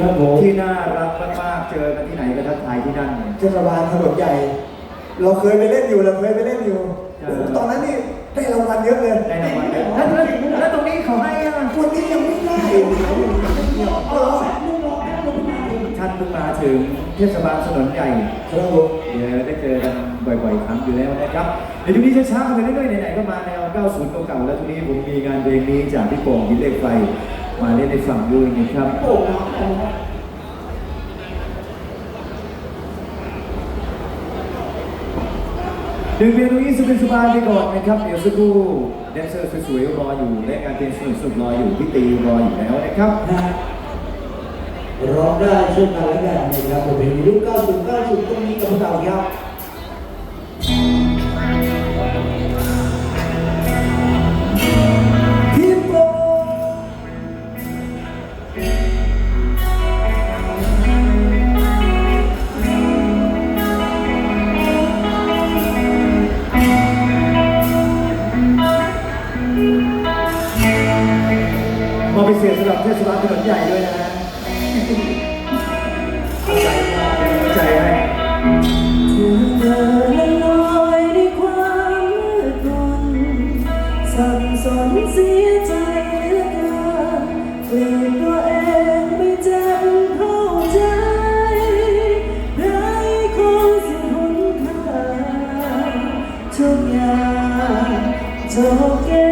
ครับผมที่น่ารักมากๆเจอกันที่ไหนก็ทักทายที่นั่นเทศบาลถนนใหญ่ เราเคยไปเล่นอยู่เราเคยไปเล่นอยู่ใช่โอ้โหตอนนั้นนี่ได้รางวัลเยอะเลยได้รางวัลเยอะแล้วแล้วแล้วตรงนี้เขาให้อะวันนี้ยังไม่ได้เอาเหรอท่านเพิ่งมาถึงเทศบาลถนนใหญ่ครับผมเดี๋ยวได้เจอกันบ่อยๆครั้งอยู่แล้วนะครับเดี๋ยวทุกนี้ช้าๆกันไปเรื่อยๆไหนๆก็มาแนว 90 เก่าๆแล้วทุกนี้ผมมีงานเพลงนี้จากพี่โป่งยินเลขไฟ มาเล่นในฝั่งด้วยนะครับโอ้โหดึงเพลงตรงนี้สบายๆไปก่อนนะครับ เดี๋ยวสักครู่แดนเซอร์สวยๆรออยู่และงานเพลงสนุกๆรออยู่พี่ตีรออยู่แล้วนะครับร้องได้ช่วยกันและกันนะครับผมเป็นยุค90 90ตรงนี้กับพวกเราครับ ถนนใหญ่ด้วยนะฮะใจมอบเป็นกำลังใจให้เธอละลอยในความมืดมนสับสนเสียใจเหลือเกินเกลียดตัวเองไม่จำเข้าใจไร้คนสิ้นหนทางทุกอย่างจบเกม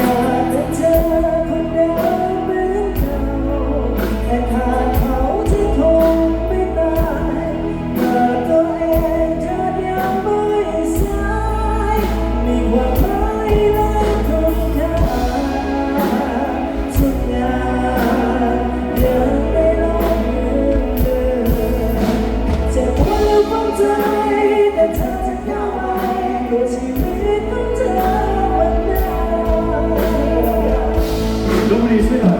ไม่อากจะเจอ ลู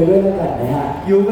ไปด้วยตครับเพื่อเธอแบ็คทีเดียกับกีตาร์โดโรจากไหนฮะ อยู่